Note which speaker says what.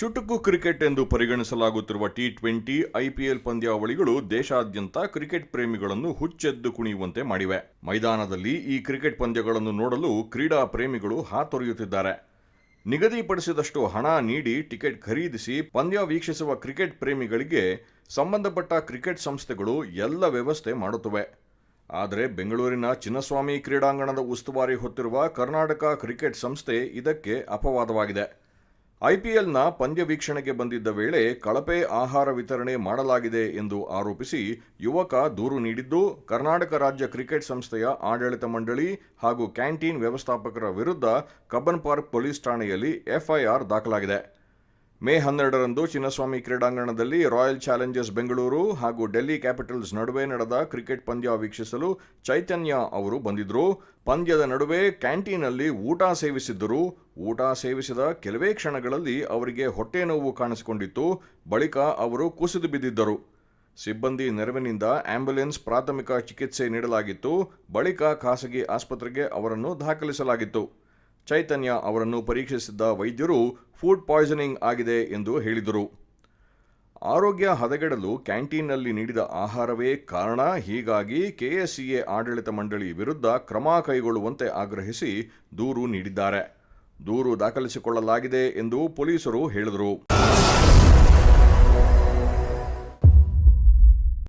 Speaker 1: ಚುಟುಕು ಕ್ರಿಕೆಟ್ ಎಂದು ಪರಿಗಣಿಸಲಾಗುತ್ತಿರುವ ಟಿ ಟ್ವೆಂಟಿ ಐಪಿಎಲ್ ಪಂದ್ಯಾವಳಿಗಳು ದೇಶಾದ್ಯಂತ ಕ್ರಿಕೆಟ್ ಪ್ರೇಮಿಗಳನ್ನು ಹುಚ್ಚೆದ್ದು ಕುಣಿಯುವಂತೆ ಮಾಡಿವೆ. ಮೈದಾನದಲ್ಲಿ ಈ ಕ್ರಿಕೆಟ್ ಪಂದ್ಯಗಳನ್ನು ನೋಡಲು ಕ್ರೀಡಾ ಪ್ರೇಮಿಗಳು ಹಾತೊರೆಯುತ್ತಿದ್ದಾರೆ. ನಿಗದಿಪಡಿಸಿದಷ್ಟು ಹಣ ನೀಡಿ ಟಿಕೆಟ್ ಖರೀದಿಸಿ ಪಂದ್ಯ ವೀಕ್ಷಿಸುವ ಕ್ರಿಕೆಟ್ ಪ್ರೇಮಿಗಳಿಗೆ ಸಂಬಂಧಪಟ್ಟ ಕ್ರಿಕೆಟ್ ಸಂಸ್ಥೆಗಳು ಎಲ್ಲ ವ್ಯವಸ್ಥೆ ಮಾಡುತ್ತವೆ. ಆದರೆ ಬೆಂಗಳೂರಿನ ಚಿನ್ನಸ್ವಾಮಿ ಕ್ರೀಡಾಂಗಣದ ಉಸ್ತುವಾರಿ ಹೊತ್ತಿರುವ ಕರ್ನಾಟಕ ಕ್ರಿಕೆಟ್ ಸಂಸ್ಥೆ ಇದಕ್ಕೆ ಅಪವಾದವಾಗಿದೆ. ಐಪಿಎಲ್ನ ಪಂದ್ಯ ವೀಕ್ಷಣೆಗೆ ಬಂದಿದ್ದ ವೇಳೆ ಕಳಪೆ ಆಹಾರ ವಿತರಣೆ ಮಾಡಲಾಗಿದೆ ಎಂದು ಆರೋಪಿಸಿ ಯುವಕ ದೂರು ನೀಡಿದ್ದು, ಕರ್ನಾಟಕ ರಾಜ್ಯ ಕ್ರಿಕೆಟ್ ಸಂಸ್ಥೆಯ ಆಡಳಿತ ಮಂಡಳಿ ಹಾಗೂ ಕ್ಯಾಂಟೀನ್ ವ್ಯವಸ್ಥಾಪಕರ ವಿರುದ್ಧ ಕಬ್ಬನ್ ಪಾರ್ಕ್ ಪೊಲೀಸ್ ಠಾಣೆಯಲ್ಲಿ ಎಫ್ಐಆರ್ ದಾಖಲಾಗಿದೆ. ಮೇ ಹನ್ನೆರಡರಂದು ಚಿನ್ನಸ್ವಾಮಿ ಕ್ರೀಡಾಂಗಣದಲ್ಲಿ ರಾಯಲ್ ಚಾಲೆಂಜರ್ಸ್ ಬೆಂಗಳೂರು ಹಾಗೂ ಡೆಲ್ಲಿ ಕ್ಯಾಪಿಟಲ್ಸ್ ನಡುವೆ ನಡೆದ ಕ್ರಿಕೆಟ್ ಪಂದ್ಯ ವೀಕ್ಷಿಸಲು ಚೈತನ್ಯ ಅವರು ಬಂದಿದ್ದರು ಪಂದ್ಯದ ನಡುವೆ ಕ್ಯಾಂಟೀನಲ್ಲಿ ಊಟ ಸೇವಿಸಿದ್ದರು. ಊಟ ಸೇವಿಸಿದ ಕೆಲವೇ ಕ್ಷಣಗಳಲ್ಲಿ ಅವರಿಗೆ ಹೊಟ್ಟೆ ನೋವು ಕಾಣಿಸಿಕೊಂಡಿತ್ತು. ಬಳಿಕ ಅವರು ಕುಸಿದು ಬಿದ್ದಿದ್ದರು. ಸಿಬ್ಬಂದಿ ನೆರವಿನಿಂದ ಆಂಬ್ಯುಲೆನ್ಸ್ ಪ್ರಾಥಮಿಕ ಚಿಕಿತ್ಸೆ ನೀಡಲಾಗಿತ್ತು. ಬಳಿಕ ಖಾಸಗಿ ಆಸ್ಪತ್ರೆಗೆ ಅವರನ್ನು ದಾಖಲಿಸಲಾಗಿತ್ತು. ಚೈತನ್ಯ ಅವರನ್ನು ಪರೀಕ್ಷಿಸಿದ್ದ ವೈದ್ಯರು ಫುಡ್ ಪಾಯ್ಸನಿಂಗ್ ಆಗಿದೆ ಎಂದು ಹೇಳಿದರು. ಆರೋಗ್ಯ ಹದಗೆಡಲು ಕ್ಯಾಂಟೀನ್ನಲ್ಲಿ ನೀಡಿದ ಆಹಾರವೇ ಕಾರಣ. ಹೀಗಾಗಿ ಕೆಎಸ್ಸಿಎ ಆಡಳಿತ ಮಂಡಳಿ ವಿರುದ್ಧ ಕ್ರಮ ಕೈಗೊಳ್ಳುವಂತೆ ಆಗ್ರಹಿಸಿ ದೂರು ನೀಡಿದ್ದಾರೆ. ದೂರು ದಾಖಲಿಸಿಕೊಳ್ಳಲಾಗಿದೆ ಎಂದು ಪೊಲೀಸರು ಹೇಳಿದರು.